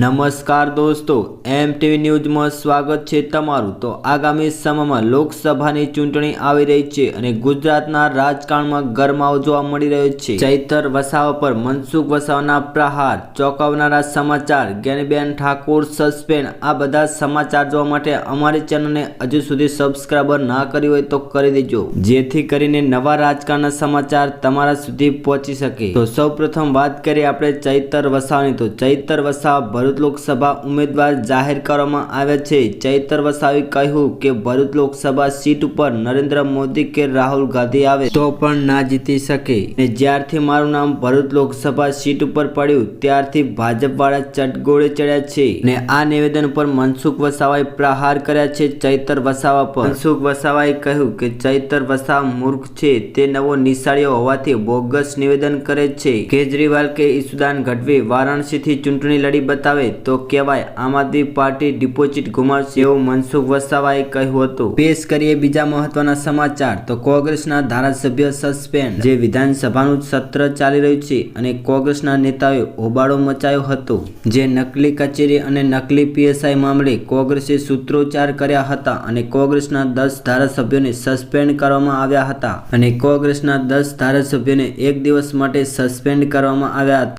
નમસ્કાર દોસ્તો એમ ટીવી ન્યૂઝમાં સ્વાગત છે તમારું. તો આગામી સમયમાં લોકસભાની ચૂંટણી આવી રહી છે અને ગુજરાતના રાજકારણમાં ગરમાવો જોવા મળી રહ્યો છે. ચૈતર વસાવા પર મનસુખ વસાવાના પ્રહાર, ચોંકાવનારા સમાચાર જ્ઞાનીબેન ઠાકોર સસ્પેન્ડ, આ બધા સમાચાર જોવા માટે અમારી ચેનલને હજુ સુધી સબસ્ક્રાઈબર ના કરી હોય તો કરી દેજો. જેથી કરીને નવા રાજકારણના સમાચાર તમારા સુધી પહોંચી શકે. તો સૌપ્રથમ વાત કરીએ આપણે ચૈતર વસાવાની. તો ચૈતર વસાવા ભરૂચ લોકસભા ઉમેદવાર જાહેર કરવામાં આવ્યા છે. ચૈતર વસાવી કહ્યું કે ભરૂચ લોકસભા સીટ ઉપર નરેન્દ્ર મોદી કે રાહુલ ગાંધી આવે તો પણ ના જીતી શકે. ને જ્યારથી મારું નામ ભરૂચ લોકસભા સીટ ઉપર પડ્યું, ત્યારથી ભાજપ વાળા ચટગોળે ચડ્યા છે. ને આ નિવેદન પર મનસુખ વસાવાએ પ્રહાર કર્યા છે ચૈતર વસાવા પર. મનસુખ વસાવાએ કહ્યું કે ચૈતર વસાવા મૂર્ખ છે, તે નવો નિશાળીઓ હોવાથી બોગસ નિવેદન કરે છે. કેજરીવાલ કે ઈસુદાન ગઢવી વારાણસીથી ચૂંટણી લડી બતાવે તો કહેવાય, આમ આદમી પાર્ટી ડિપોઝિટ ગુમાવશે એવું મનસુખ વસાવાએ કહ્યું હતું. પેશ કરીએ બીજા મહત્વના સમાચાર. તો કોંગ્રેસના ધારાસભ્ય સસ્પેન્ડ, જે વિધાનસભાનું સત્ર ચાલી રહ્યું છે અને કોંગ્રેસના નેતાઓએ હોબાળો મચાયો હતો. જે નકલી કચેરી અને નકલી પીએસઆઈ મામલે કોંગ્રેસે સૂત્રોચ્ચાર કર્યા હતા અને કોંગ્રેસના દસ ધારાસભ્યોને સસ્પેન્ડ કરવામાં આવ્યા હતા. અને કોંગ્રેસના દસ ધારાસભ્યોને એક દિવસ માટે સસ્પેન્ડ કરવામાં આવ્યા હતા.